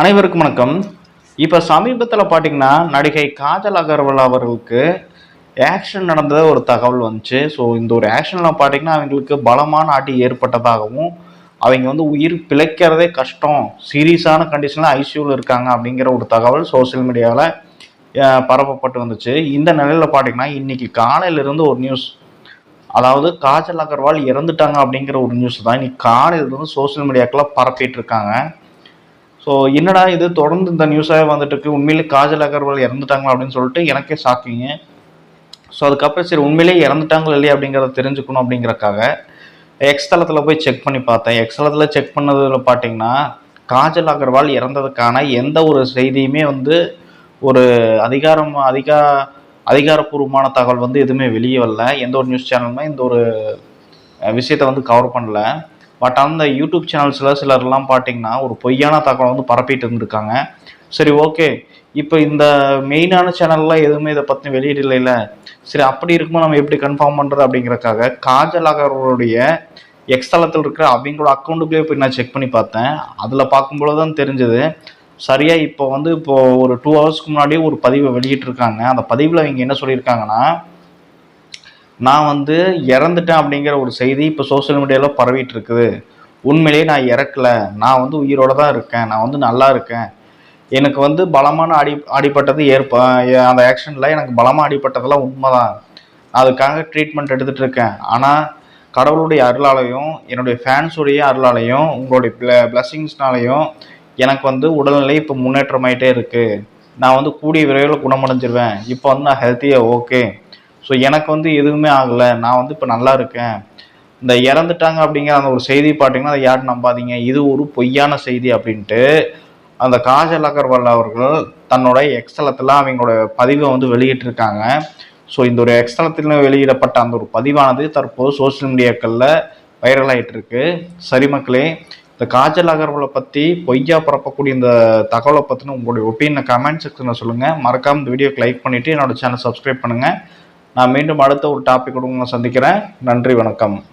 அனைவருக்கும் வணக்கம். இப்போ சமீபத்தில் பார்த்தீங்கன்னா நடிகை காஜல் அகர்வால் அவர்களுக்கு ஆக்ஷன் நடந்த ஒரு தகவல் வந்துச்சு. ஸோ இந்த ஒரு ஆக்ஷனில் பார்த்தீங்கன்னா அவங்களுக்கு பலமான அடி ஏற்பட்டதாகவும் அவங்க வந்து உயிர் பிழைக்கிறதே கஷ்டம். சீரியஸான கண்டிஷனில் ஐசியூவில் இருக்காங்க அப்படிங்கிற ஒரு தகவல் சோஷியல் மீடியாவில் பரப்பப்பட்டு வந்துச்சு. இந்த நிலையில் பார்த்தீங்கன்னா இன்றைக்கி காலையிலிருந்து ஒரு நியூஸ் அதாவது காஜல் அகர்வால் இறந்துட்டாங்க அப்படிங்கிற ஒரு நியூஸ் தான் இன்னைக்கு காலையிலிருந்து சோஷியல் மீடியாக்கெல்லாம் பரப்பிட்டு இருக்காங்க. ஸோ என்னடா இது? தொடர்ந்து இந்த நியூஸாக வந்துட்டு இருக்கு. உண்மையிலே காஜல் அகர்வால் இறந்துட்டாங்களா அப்படின்னு சொல்லிட்டு எனக்கே ஷாக்கிங்க ஸோ அதுக்கப்புறம் சரி உண்மையிலேயே இறந்துட்டாங்களா இல்லையா அப்படிங்கிறத தெரிஞ்சுக்கணும் அப்படிங்கிறக்காக எக்ஸ் தளத்தில் போய் செக் பண்ணி பார்த்தேன். எக்ஸ் தளத்தில் செக் பண்ணதில் பார்த்தீங்கன்னா காஜல் அகர்வால் இறந்ததுக்கான எந்த ஒரு செய்தியுமே வந்து ஒரு அதிகாரம் அதிகா அதிகாரப்பூர்வமான தகவல் வந்து எதுவுமே வெளியே வரல. எந்த ஒரு நியூஸ் சேனலுமே இந்த ஒரு விஷயத்தை வந்து கவர் பண்ணல. பட் அந்த யூடியூப் சேனல்ஸில் சிலர்லாம் பார்த்தீங்கன்னா ஒரு பொய்யான தகவலை வந்து பரப்பிட்டு இருந்திருக்காங்க. சரி ஓகே இப்போ இந்த மெயினான சேனல்லாம் எதுவுமே இதை பற்றி வெளியிடலைல சரி அப்படி இருக்கும்போது நம்ம எப்படி கன்ஃபார்ம் பண்ணுறது அப்படிங்கிறக்காக காஜல் அகர்வருடைய எக்ஸ்தலத்தில் இருக்கிற அவங்களோட அக்கௌண்ட்டுக்குள்ளே போய் நான் செக் பண்ணி பார்த்தேன். அதில் பார்க்கும்போது தான் தெரிஞ்சது. சரியாக இப்போ வந்து இப்போ ஒரு டூ ஹவர்ஸ்க்கு முன்னாடியே ஒரு பதிவை வெளியிட்டிருக்காங்க. அந்த பதிவில் அவங்க என்ன சொல்லியிருக்காங்கன்னா நான் வந்து இறந்துட்டேன் அப்படிங்கிற ஒரு செய்தி இப்போ சோஷியல் மீடியாவில் பரவிட்டு இருக்குது உண்மையிலேயே நான் இறக்கல. நான் வந்து உயிரோட தான் இருக்கேன். நான் வந்து நல்லா இருக்கேன். எனக்கு வந்து பலமான அடி அடிப்பட்டது ஏற்ப அந்த ஆக்ஷனில் எனக்கு பலமாக அடிப்பட்டதெல்லாம் உண்மை தான் அதுக்காக ட்ரீட்மெண்ட் எடுத்துகிட்டு இருக்கேன். ஆனால் கடவுளுடைய அருளாலையும் என்னுடைய ஃபேன்ஸுடைய அருளாலையும் உங்களுடைய ப்ள பிளஸ்ஸிங்ஸ்னாலையும் எனக்கு வந்து உடல்நிலை இப்போ முன்னேற்றமாயிட்டே இருக்குது நான் வந்து கூடிய விரைவில் குணமடைஞ்சிருவேன். இப்போ வந்து நான் ஹெல்த்தியாக ஓகே ஸோ எனக்கு வந்து எதுவுமே ஆகலை. நான் வந்து இப்போ நல்லா இருக்கேன். இந்த இறந்துட்டாங்க அப்படிங்கிற அந்த ஒரு செய்தி பார்த்தீங்கன்னா அதை யாரும் நம்பாதீங்க. இது ஒரு பொய்யான செய்தி அப்படின்ட்டு அந்த காஜல் அகர்வால் அவர்கள் தன்னோட எக்ஸ்தலத்தில் அவங்களோட பதிவை வந்து வெளியிட்டிருக்காங்க. ஸோ இந்த ஒரு எக்ஸ்தலத்தில் வெளியிடப்பட்ட அந்த ஒரு பதிவானது தற்போது சோஷியல் மீடியாக்களில் வைரல் ஆயிட்டு இருக்கு சரி மக்களே இந்த காஜல் அகர்வாலை பற்றி பொய்யா பரப்பக்கூடிய இந்த தகவலை பற்றின உங்களுடைய ஒப்பீனியனை கமெண்ட் செக்ஷனில் சொல்லுங்கள் மறக்காமல் இந்த வீடியோக்கு லைக் பண்ணிவிட்டு என்னோட சேனல் சப்ஸ்கிரைப் பண்ணுங்கள் நான் மீண்டும் அடுத்த ஒரு டாபிக் உங்களை சந்திக்கிறேன். நன்றி வணக்கம்.